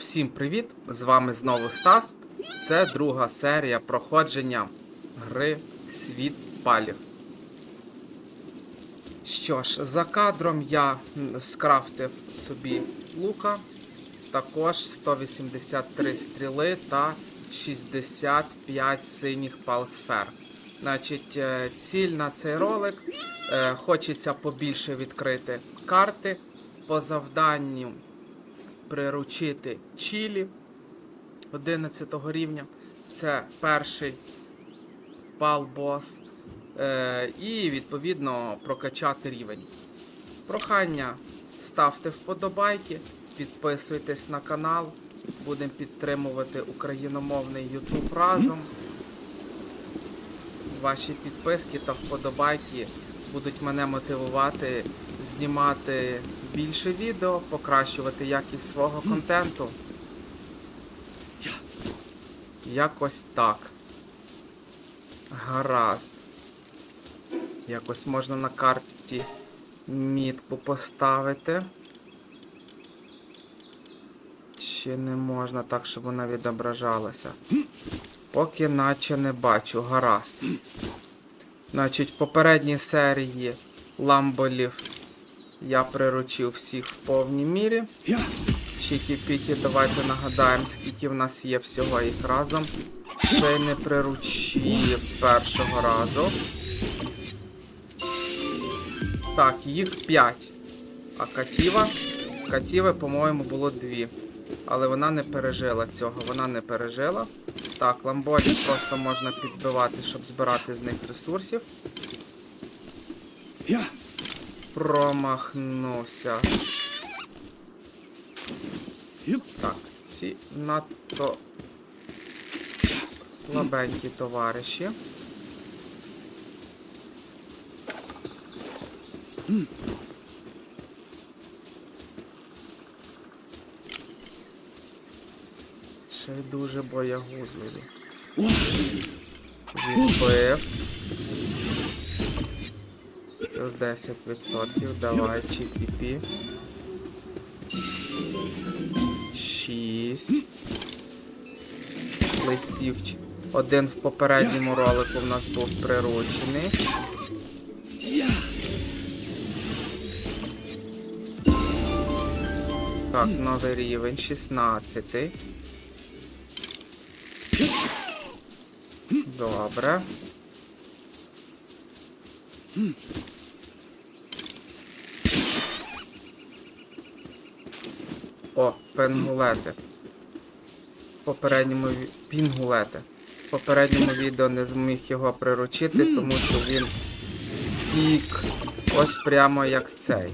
Всім привіт! З вами знову Стас. Це друга серія проходження гри Світ Палів. Що ж, за кадром я скрафтив собі лука, також 183 стріли та 65 синіх палсфер. Значить, е, ціль на цей ролик е, хочеться побільше відкрити карти по завданню приручити Чілі 11 рівня. Це перший пал-бос. Е, і відповідно прокачати рівень. Прохання ставте вподобайки, підписуйтесь на канал. Будемо підтримувати україномовний YouTube разом. Ваші підписки та вподобайки будуть мене мотивувати знімати більше відео, покращувати якість свого контенту. Якось так. Гаразд. Якось можна на карті мітку поставити. Чи не можна так, щоб вона відображалася? Поки наче не бачу, гаразд. Значить, в попередній серії ламболів я приручив всіх в повній мірі. Чікі-пікі, давайте нагадаємо, скільки в нас є всього їх разом. Ще й не приручив з першого разу. Так, їх 5. А катіва? Катіви, по-моєму, було 2. Але вона не пережила цього, вона не пережила. Так, ламболів просто можна підбивати, щоб збирати з них ресурсів. Промахнувся. Так, ці надто слабенькі товариші. Ще й дуже боягузливі. Відбив. Плюс 10%. Давай, чіпі-пі. 6. Лисівч. Один в попередньому ролику в нас був приручений. Так, новий рівень, 16. Добре. В Попередньому пінгулети. В попередньому відео не зміг його приручити, тому що він пік ось прямо як цей.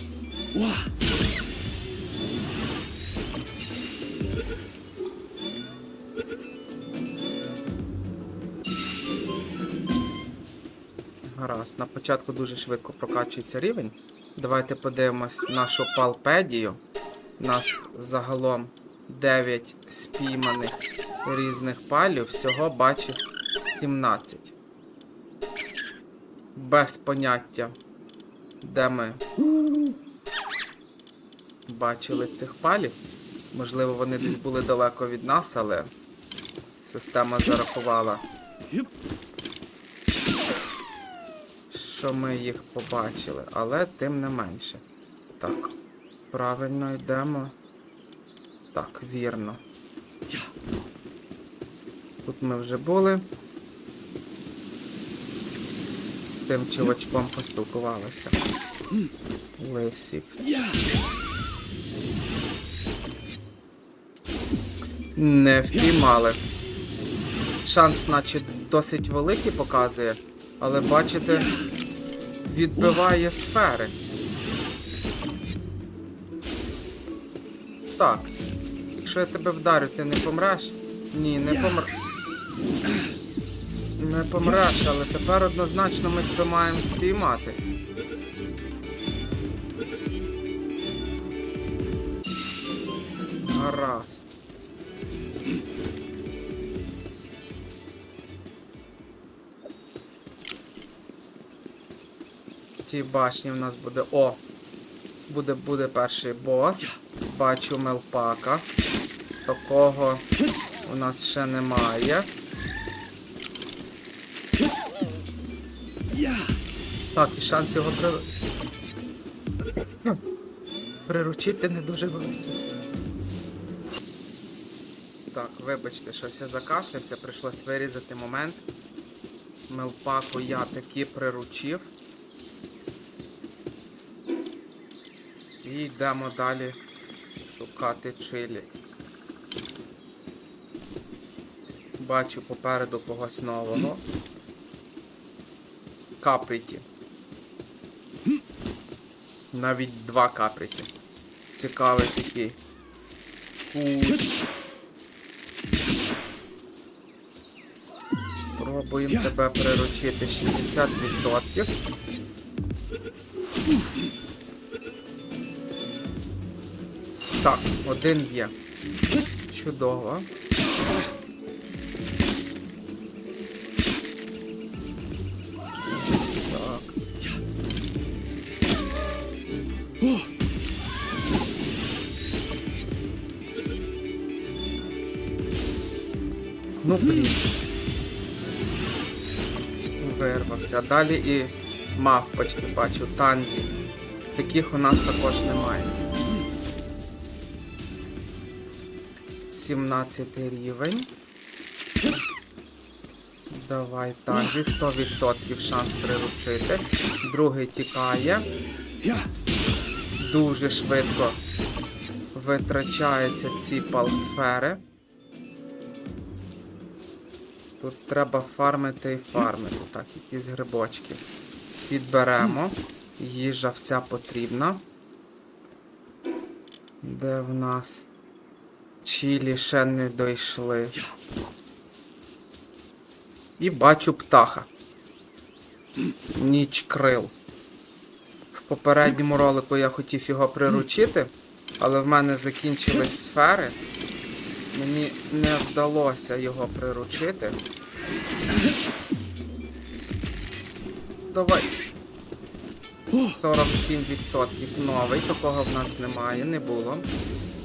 Гаразд, на початку дуже швидко прокачується рівень. Давайте подивимось нашу палпедію. У нас загалом 9 спійманих різних палів, всього бачив 17. Без поняття, де ми бачили цих палів. Можливо, вони десь були далеко від нас, але система зарахувала, що ми їх побачили, але тим не менше. Так, правильно йдемо. Так, вірно. Тут ми вже були. З тим чувачком поспілкувалися. Лисів. Не впіймали. Шанс, наче, досить великий показує, але бачите, відбиває сфери. Так. Якщо я тебе вдарю, ти не помреш? Ні, не помр. Не помреш, але тепер однозначно ми тебе маємо спіймати. Гаразд. В тій башні в нас буде. О! Буде буде перший бос. Бачу мелпака. Такого у нас ще немає. Так, і шанс його при... Приручити не дуже великий. Так, вибачте, щось я закашлявся, прийшлось вирізати момент. Мелпаку я таки приручив. І йдемо далі шукати чилі. Бачу попереду когось нового. Каприті. Навіть два каприті. Цікавий такий. Куш. Спробуємо тебе приручити 60%. Так, один є. Чудово. Так. Ну, блін. Вирвався. Далі і мавпочки бачу, танзі. Таких у нас також немає. 17 рівень. Давай, танзі, 100% шанс приручити. Другий тікає. Дуже швидко витрачаються ці палсфери. Тут треба фармити і фармити. Так, якісь грибочки. Підберемо. Їжа вся потрібна. Де в нас? Чілі ще не дійшли. І бачу птаха. Ніч крил. В попередньому ролику я хотів його приручити, але в мене закінчились сфери. Мені не вдалося його приручити. Давай. 47% новий, такого в нас немає, не було.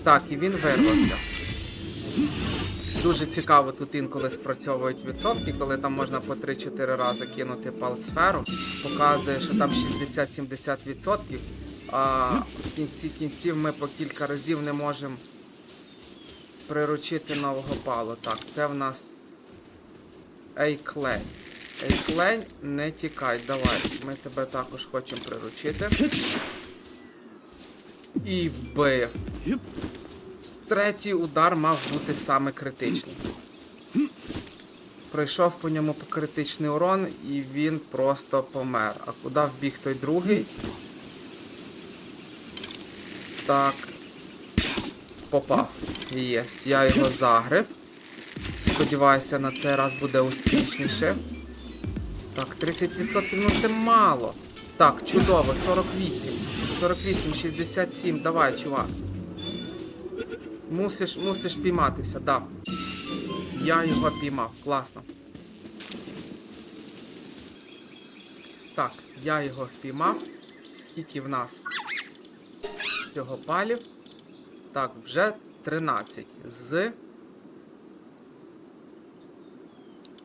Так, і він вирвався. Дуже цікаво тут інколи спрацьовують відсотки, коли там можна по 3-4 рази кинути палсферу. Показує, що там 60-70%, а в кінці кінців ми по кілька разів не можемо приручити нового палу. Так, це в нас Ейклень. Ейклень, не тікай, давай. Ми тебе також хочемо приручити. І вбив. Третій удар мав бути саме критичний. Пройшов по ньому критичний урон і він просто помер. А куди вбіг той другий? Так. Попав. Єсть. Я його загрив. Сподіваюся, на цей раз буде успішніше. Так, 30% ну це мало. Так, чудово, 48. 48, 67. Давай, чувак. Мусиш, мусиш пійматися, да. Я його піймав, класно. Так, я його впіймав. Скільки в нас цього палів? Так, вже 13. З.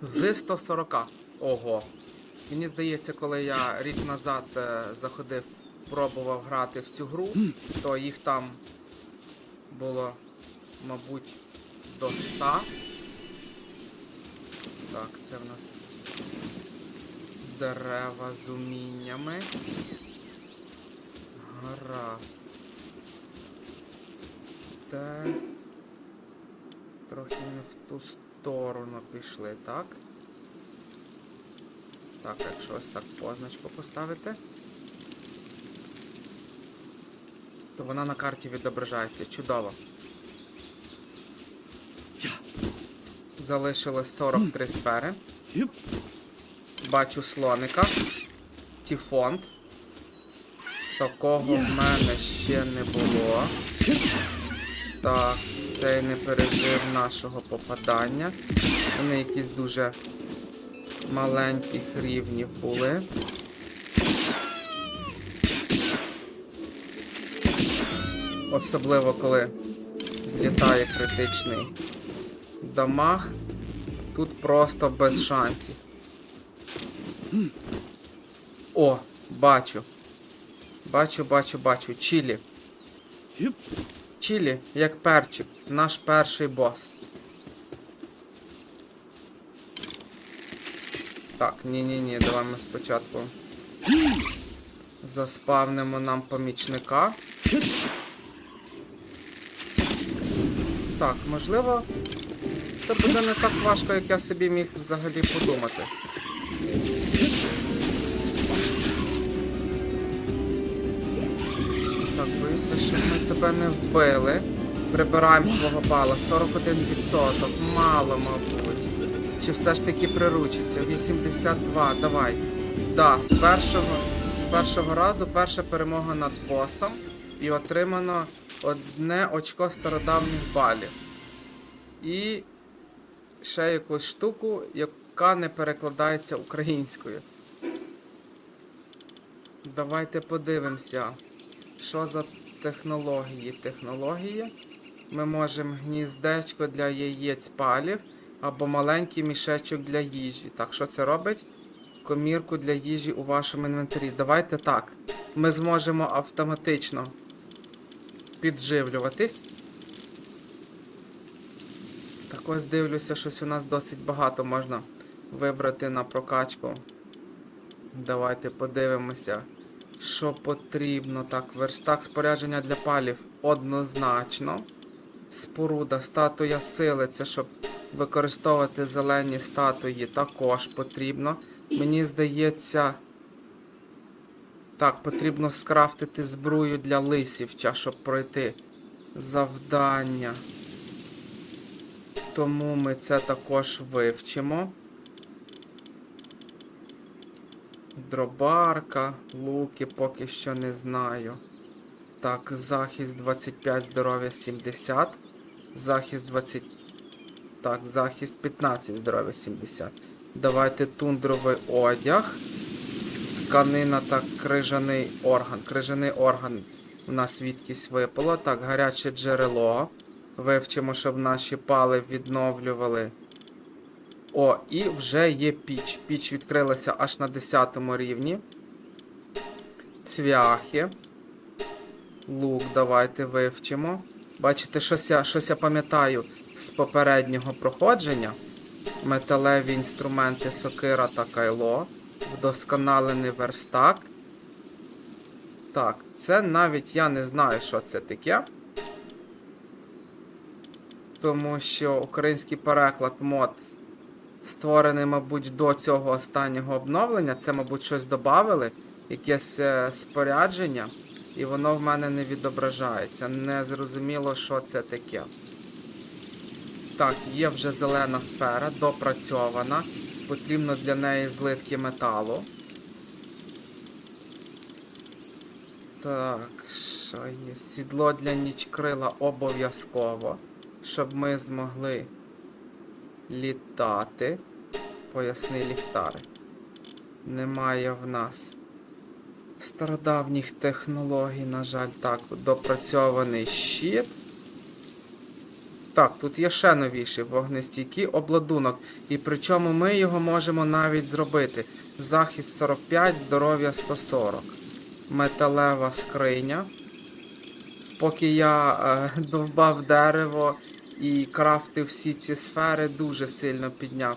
З 140. Ого. Мені здається, коли я рік назад е, заходив, пробував грати в цю гру, то їх там було, мабуть, до 100. Так, це в нас дерева з уміннями. Гаразд. Де... Трохи не в ту сторону пішли, так? Так, якщо ось так позначку поставити, то вона на карті відображається. Чудово. Залишилось 43 сфери. Бачу слоника. Тіфонд. Такого в мене ще не було. Так, цей не пережив нашого попадання. Вони якісь дуже маленьких рівнів були. Особливо коли влітає критичний дамаг. Тут просто без шансів. О, бачу. Бачу, бачу, бачу. Чілі. Чілі, як перчик. Наш перший бос. Так, ні-ні-ні, давай ми спочатку заспавнимо нам помічника. Так, можливо, це буде не так важко, як я собі міг взагалі подумати. Так, боюся, щоб ми тебе не вбили. Прибираємо свого бала. 41%. Мало, мабуть. Чи все ж таки приручиться? 82, давай. Да, з першого, з першого разу перша перемога над босом. І отримано одне очко стародавніх балів. І ще якусь штуку, яка не перекладається українською. Давайте подивимося, що за технології. Технології. Ми можемо гніздечко для яєць палів або маленький мішечок для їжі. Так, що це робить? Комірку для їжі у вашому інвентарі. Давайте так. Ми зможемо автоматично підживлюватись. Ось дивлюся, щось у нас досить багато можна вибрати на прокачку. Давайте подивимося, що потрібно. Так, верстак спорядження для палів однозначно. Споруда, статуя сили, це щоб використовувати зелені статуї, також потрібно. Мені здається. Так, потрібно скрафтити збрую для лисівча, щоб пройти завдання. Тому ми це також вивчимо. Дробарка, луки поки що не знаю. Так, захист 25, здоров'я 70. Захист 20. Так, захист 15, здоров'я 70. Давайте тундровий одяг. Тканина та крижаний орган. Крижаний орган у нас відкись випало. Так, гаряче джерело. Вивчимо, щоб наші пали відновлювали. О, і вже є піч. Піч відкрилася аж на 10 рівні. Цвяхи. Лук, давайте вивчимо. Бачите, щось я, щось я пам'ятаю з попереднього проходження. Металеві інструменти, сокира та кайло. Вдосконалений верстак. Так, це навіть я не знаю, що це таке. Тому що український переклад мод створений, мабуть, до цього останнього обновлення. Це, мабуть, щось додавали, якесь е, спорядження, і воно в мене не відображається. Не зрозуміло, що це таке. Так, є вже зелена сфера, допрацьована. Потрібно для неї злитки металу. Так, що є? Сідло для нічкрила обов'язково, щоб ми змогли літати. Поясни ліхтари. Немає в нас стародавніх технологій, на жаль, так, допрацьований щит. Так, тут є ще новіший вогнестійкий обладунок. І причому ми його можемо навіть зробити. Захист 45, здоров'я 140. Металева скриня. Поки я е, довбав дерево і крафтив всі ці сфери, дуже сильно підняв.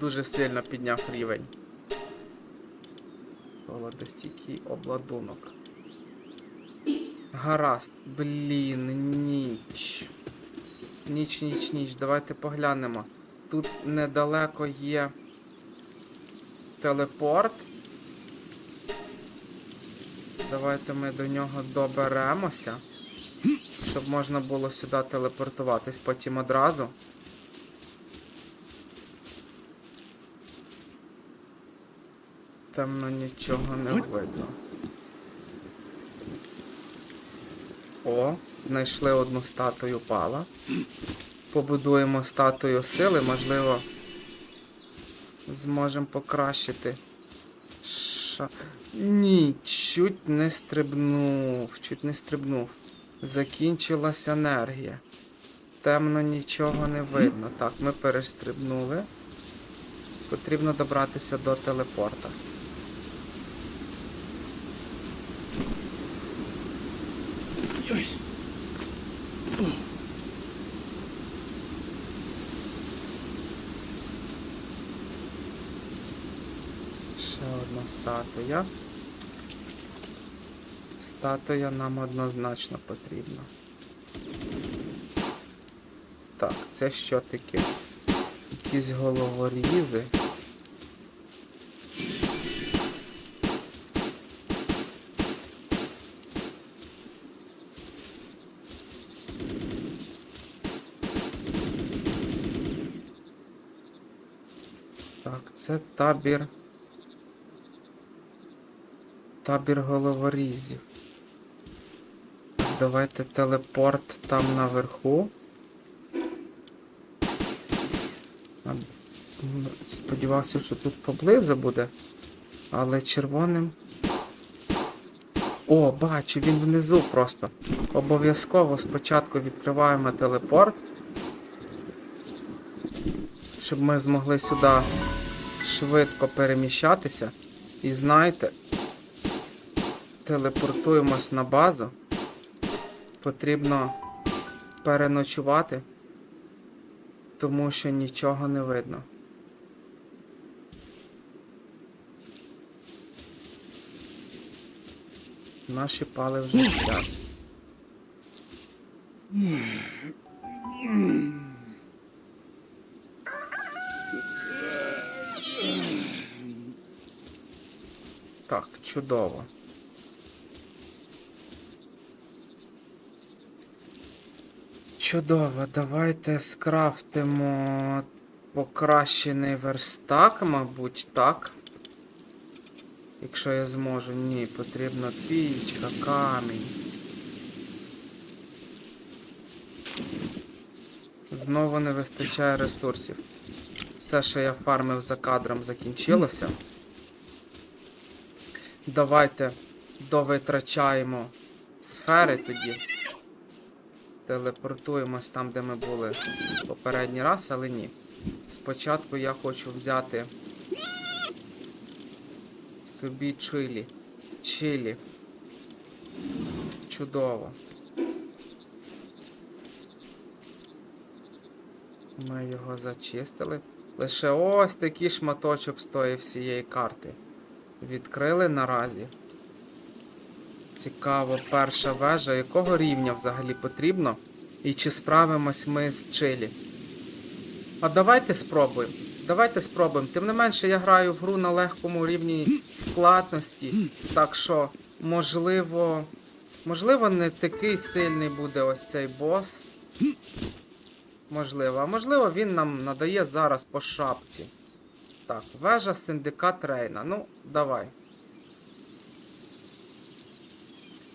Дуже сильно підняв рівень. Холодостійкий обладунок. Гаразд, блін, ніч. Ніч, ніч, ніч. Давайте поглянемо. Тут недалеко є телепорт. Давайте ми до нього доберемося. Щоб можна було сюди телепортуватись потім одразу. Темно нічого не видно. О, знайшли одну статую пала. Побудуємо статую сили, можливо, зможемо покращити. Ша... Ні, чуть не стрибнув. Чуть не стрибнув. Закінчилась енергія. Темно нічого не видно. Так, ми перестрибнули. Потрібно добратися до телепорта. Ще одна статуя. Статуя нам однозначно потрібна. Так, це що таке? Якісь головорізи. Так, це табір. Табір головорізів. Давайте телепорт там наверху. А, Сподівався, що тут поблизу буде. Але червоним. О, бачу, він внизу просто. Обов'язково спочатку відкриваємо телепорт. Щоб ми змогли сюди швидко переміщатися. І знаєте, телепортуємось на базу. Потрібно переночувати, тому що нічого не видно. Наші пали вже сплять. Так, чудово. Чудово, давайте скрафтимо покращений верстак, мабуть, так. Якщо я зможу. Ні, потрібна пічка, камінь. Знову не вистачає ресурсів. Все, що я фармив за кадром, закінчилося. Давайте довитрачаємо сфери тоді. Телепортуємось там, де ми були попередній раз, але ні. Спочатку я хочу взяти собі чилі. Чилі. Чудово. Ми його зачистили. Лише ось такий шматочок з тої всієї карти. Відкрили наразі. Цікаво, перша вежа. Якого рівня взагалі потрібно? І чи справимось ми з чилі? А давайте спробуємо. Давайте спробуємо. Тим не менше, я граю в гру на легкому рівні складності. Так що, можливо. Можливо, не такий сильний буде ось цей бос. Можливо. А можливо, він нам надає зараз по шапці. Так, вежа синдикат Рейна. Ну, давай.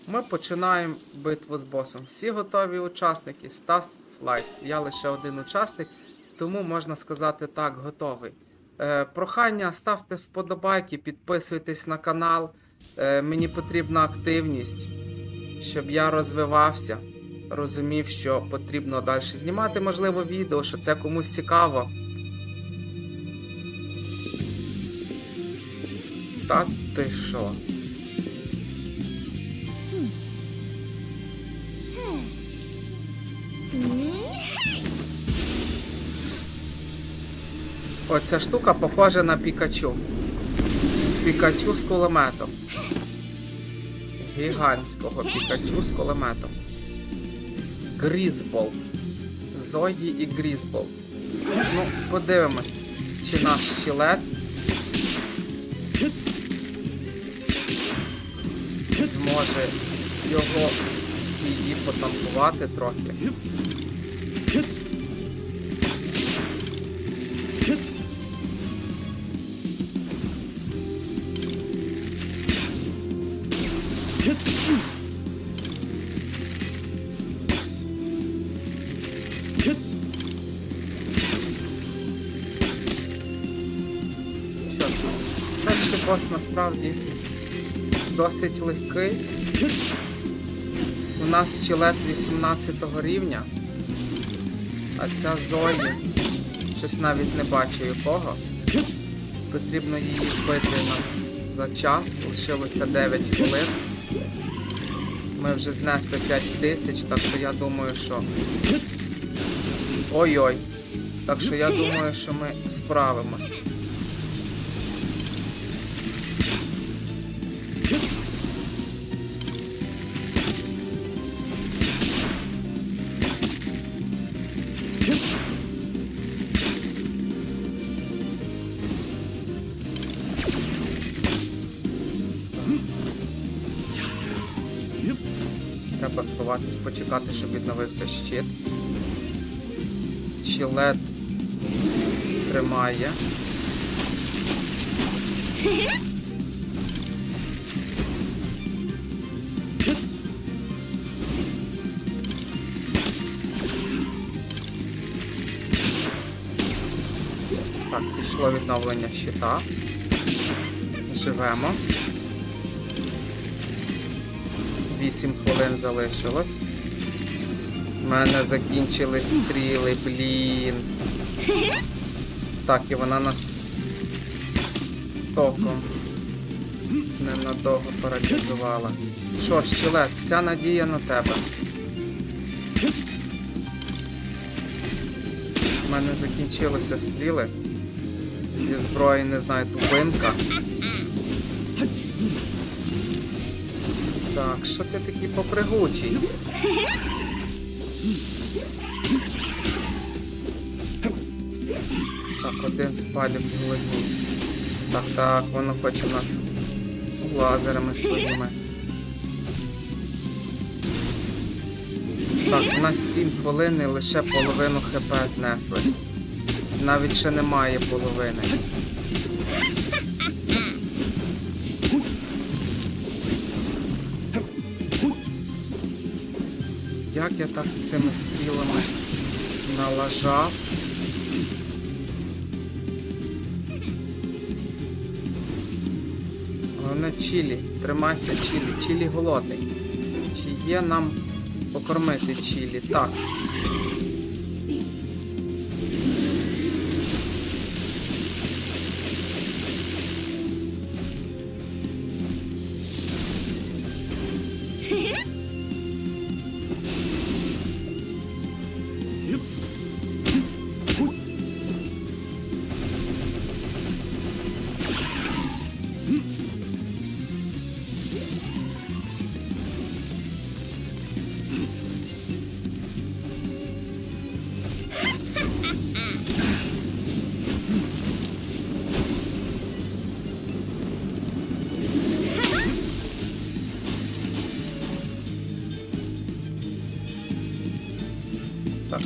Ми починаємо битву з босом. Всі готові учасники. Стас Флайт. Я лише один учасник, тому можна сказати так, готовий. Е, прохання, ставте вподобайки, підписуйтесь на канал. Е, мені потрібна активність, щоб я розвивався. Розумів, що потрібно далі знімати, можливо, відео, що це комусь цікаво. Та ти що? Оця штука похожа на Пікачу. Пікачу з кулеметом. Гігантського Пікачу з кулеметом. Грізбол. Зої і Грізбол. Ну, подивимось, чи наш щілет зможе його її потанкувати трохи. Перший бос насправді досить легкий. У нас щелет 18 рівня. А ця Зої. Щось навіть не бачу якого. Потрібно її вбити у нас за час. Лишилося 9 хвилин. Ми вже знесли 5 тисяч, так що я думаю, що. Ой-ой. Так що я думаю, що ми справимось. Треба сховатись, почекати, щоб відновився щит. Щілет тримає. Так, пішло відновлення щита. Живемо. 8 хвилин залишилось. У мене закінчились стріли, блін. Так, і вона нас током ненадовго паралізувала. Що Чилет, вся надія на тебе. У мене закінчилися стріли. Зі зброї, не знаю, тупинка. Так, що ти такий попригучий? Так, один спалів в. Так, так, воно хоче нас лазерами своїми. Так, у нас 7 хвилин і лише половину хп знесли. Навіть ще немає половини. Як я так з цими стрілами налажав? На чілі, тримайся чілі, чілі голодний. Чи є нам покормити чілі? Так.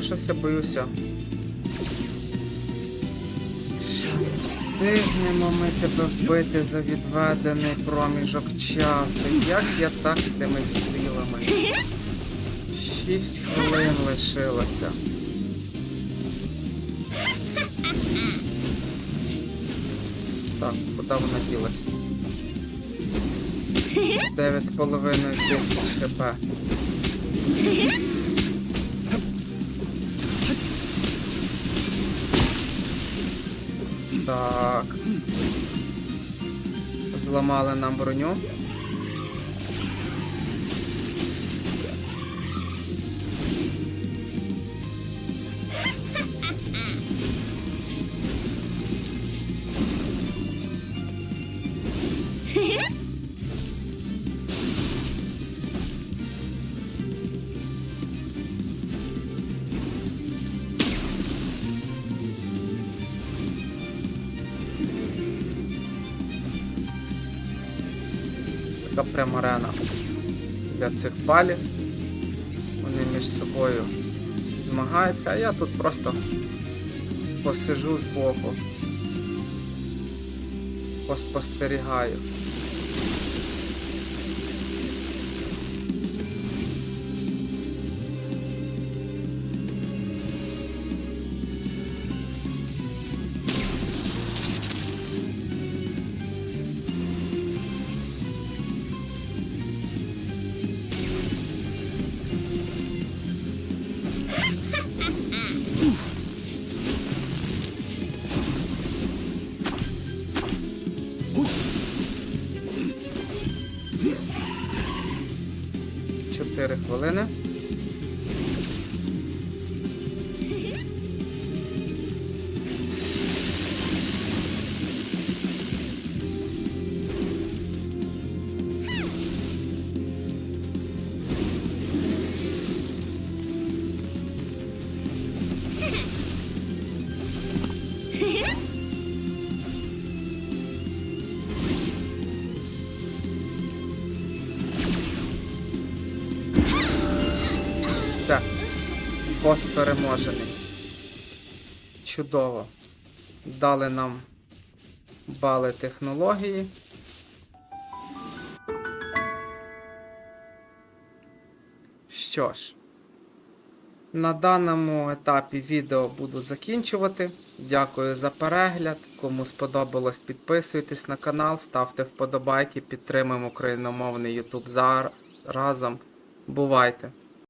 Щось я боюся. Встигнемо ми тебе вбити за відведений проміжок часу. Як я так з цими стрілами? Шість хвилин лишилося. Так, куди вона ділась? Дев'ять з половиною тисяч хп. Так. Зламали нам броню. Прям арена для цих палів. Вони між собою змагаються, а я тут просто посижу збоку, поспостерігаю. Бос переможений. Чудово. Дали нам бали технології. Що ж, на даному етапі відео буду закінчувати. Дякую за перегляд. Кому сподобалось, підписуйтесь на канал, ставте вподобайки, підтримуємо україномовний YouTube зар- разом. Бувайте!